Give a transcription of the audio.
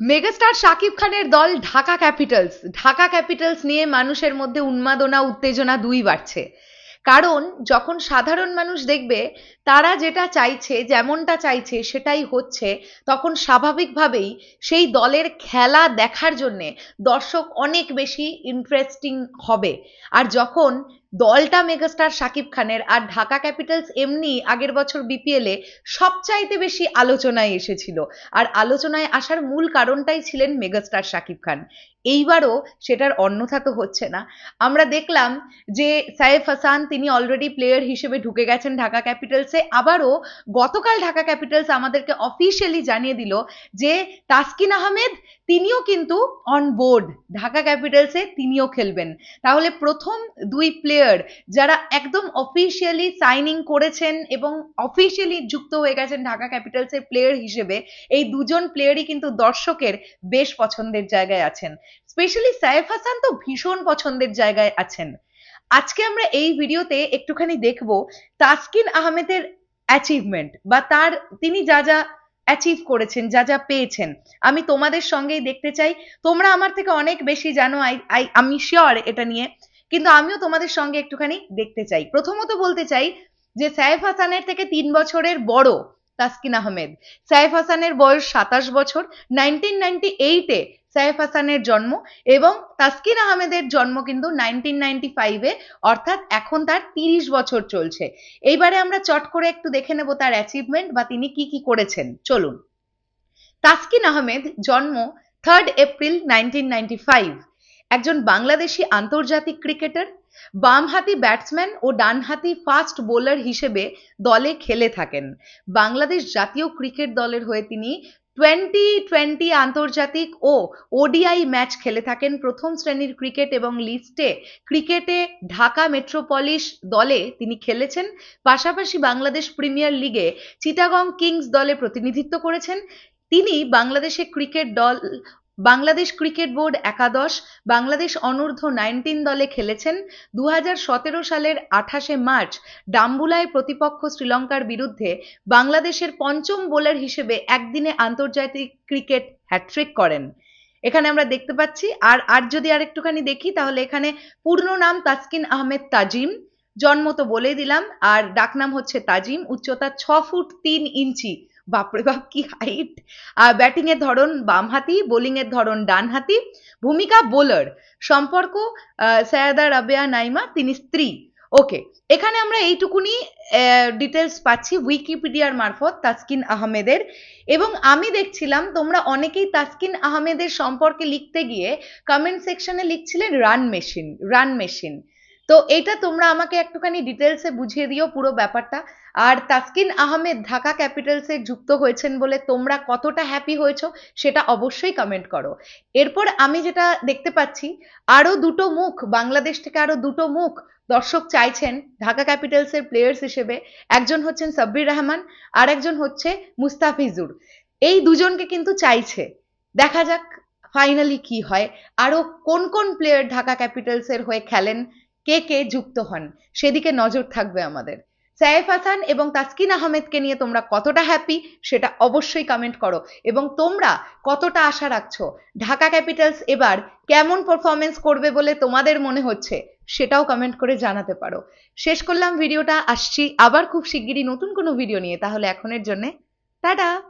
Megastar Shakib খানের দল Dhaka Capitals. Dhaka Capitals নিয়ে মানুষের মধ্যে উন্মাদনা, উত্তেজনা দুই বাড়ছে। কারণ, যখন সাধারণ মানুষ দেখবে, তারা যেটা চাইছে, যেমনটা চাইছে, সেটাই হচ্ছে, তখন স্বাভাবিকভাবেই সেই দলের খেলা দেখার জন্যে দর্শক অনেক বেশি ইন্টারেস্টিং হবে। আর যখন দলটা মেগাস্টার শাকিব খানের আর ঢাকা ক্যাপিটালস এমনি আগের বছর বিপিএলে সবচাইতে বেশি আলোচনায় এসেছিল। আর আলোচনায় আসার মূল কারণটাই ছিলেন মেগাস্টার শাকিব খান। এইবারও সেটার অন্যথা তো হচ্ছে না। আমরা দেখলাম যে সাইফ হাসান তিনি অলরেডি প্লেয়ার হিসেবে ঢুকে গেছেন ঢাকা ক্যাপিটালসে। আবারও গতকাল ঢাকা ক্যাপিটালস আমাদেরকে অফিসিয়ালি জানিয়ে দিল যে তাসকিন আহমেদ তিনিও কিন্তু অন বোর্ড ঢাকা ক্যাপিটালসে তিনিও খেলবেন। তাহলে প্রথম দুই প্লেয়ার যারা একদম অফিসিয়ালি সাইনিং করেছেন এবং অফিসিয়ালি যুক্ত হয়ে গেছেন ঢাকা ক্যাপিটালসের প্লেয়ার হিসেবে, এই দুজন প্লেয়ারই কিন্তু দর্শকের বেশ পছন্দের জায়গায় আছেন। স্পেশালি সাইফ হাসান তো ভীষণ পছন্দের জায়গায় আছেন। আজকে আমরা এই ভিডিওতে একটুখানি দেখব তাসকিন আহমেদের অ্যাচিভমেন্ট বা তার, তিনি যা যা অ্যাচিভ করেছেন, যা যা পেয়েছেন। আমি তোমাদের সঙ্গেই দেখতে চাই। তোমরা আমার থেকে অনেক বেশি জানো আই আই আমি শিওর এটা নিয়ে। কিন্তু আমিও তোমাদের সঙ্গে একটুখানি দেখতে চাই। প্রথমত বলতে চাই যে সাইফ হাসানের থেকে তিন বছরের বড় তাসকিন আহমেদ। সাইফ হাসানের বয়স সাতাশ বছর। নাইনটিন নাইনটি এইটে সাইফ হাসানের জন্ম এবং তাসকিন আহমেদের জন্ম কিন্তু নাইনটিন নাইনটি ফাইভে অর্থাৎ এখন তার তিরিশ বছর চলছে। এইবারে আমরা চট করে একটু দেখে নেব তার অ্যাচিভমেন্ট বা তিনি কি কি করেছেন। চলুন। তাসকিন আহমেদ জন্ম third April nineteen ninety five একজন বাংলাদেশি আন্তর্জাতিক ক্রিকেটার, বামহাতি ব্যাটসম্যান ও ডানহাতি ফাস্ট বোলার হিসেবে দলে খেলে থাকেন। বাংলাদেশ জাতীয় ক্রিকেট দলের হয়ে তিনি টোয়েন্টি টোয়েন্টি আন্তর্জাতিক ও ওডিআই ম্যাচ খেলে থাকেন। প্রথম শ্রেণির ক্রিকেট এবং লিস্টে ক্রিকেটে ঢাকা মেট্রোপলিস দলে তিনি খেলেছেন। পাশাপাশি বাংলাদেশ প্রিমিয়ার লিগে চিটাগং কিংস দলে প্রতিনিধিত্ব করেছেন। তিনি বাংলাদেশে ক্রিকেট দল বাংলাদেশ ক্রিকেট বোর্ড একাদশ, বাংলাদেশ অনূর্ধ্ব নাইনটিন দলে খেলেছেন দু হাজার সতেরো সালের আঠাশে মার্চ। ডাম্বুলায় প্রতিপক্ষ শ্রীলঙ্কার বিরুদ্ধে বাংলাদেশের পঞ্চম বোলার হিসেবে একদিনে আন্তর্জাতিক ক্রিকেট হ্যাট্রিক করেন। এখানে আমরা দেখতে পাচ্ছি, আর আর যদি আর একটুখানি দেখি, তাহলে এখানে পূর্ণ নাম তাসকিন আহমেদ তাজিম। জন্ম তো বলেই দিলাম, আর ডাকনাম হচ্ছে তাজিম, উচ্চতা ছ ফুট তিন ইঞ্চি। বাপরে বাপ, কি হাইট আর ব্যাটিং এর ধরন বামহাতি বোলিং এর ধরন ডানহাতি ভূমিকা বোলার সম্পর্ক সৈয়দা রাবেয়া নাইমা, তিনি স্ত্রী। ওকে এখানে আমরা এইটুকুনি ডিটেলস পাচ্ছি উইকিপিডিয়ার মারফত তাসকিন আহমেদের। এবং আমি দেখছিলাম, তোমরা অনেকেই তাসকিন আহমেদের সম্পর্কে লিখতে গিয়ে কমেন্ট সেকশনে লিখছিলেন রান মেশিন রান মেশিন তো এটা তোমরা আমাকে একটুখানি ডিটেলসে বুঝিয়ে দিও পুরো ব্যাপারটা। আর তাসকিন আহমেদ ঢাকা ক্যাপিটালসে যুক্ত হয়েছেন বলে তোমরা কতটা হ্যাপি হয়েছো সেটা অবশ্যই কমেন্ট করো। এরপর আমি যেটা দেখতে পাচ্ছি, আরও দুটো মুখ, বাংলাদেশ থেকে আরও দুটো মুখ দর্শক চাইছেন ঢাকা ক্যাপিটালসের প্লেয়ার্স হিসেবে। একজন হচ্ছেন সাব্বির রহমান আর একজন হচ্ছে মুস্তাফিজুর এই দুজনকে কিন্তু চাইছে। দেখা যাক ফাইনালি কি হয়। আরও কোন কোন প্লেয়ার ঢাকা ক্যাপিটালসের হয়ে খেলেন কে কে যুক্ত হন? সেদিকে নজর থাকবে আমাদের। সাইফ হাসান এবং তাসকিন আহমেদকে নিয়ে তোমরা কতটা হ্যাপি সেটা অবশ্যই কমেন্ট করো। এবং তোমরা কতটা আশা রাখছো? ঢাকা ক্যাপিটালস এবার কেমন পারফরমেন্স করবে বলে তোমাদের মনে হচ্ছে? সেটাও কমেন্ট করে জানাতে পারো। শেষ করলাম ভিডিওটা আসছি আবার খুব শিগগিরই নতুন কোনো ভিডিও নিয়ে। তাহলে এখনের জন্য, টাটা!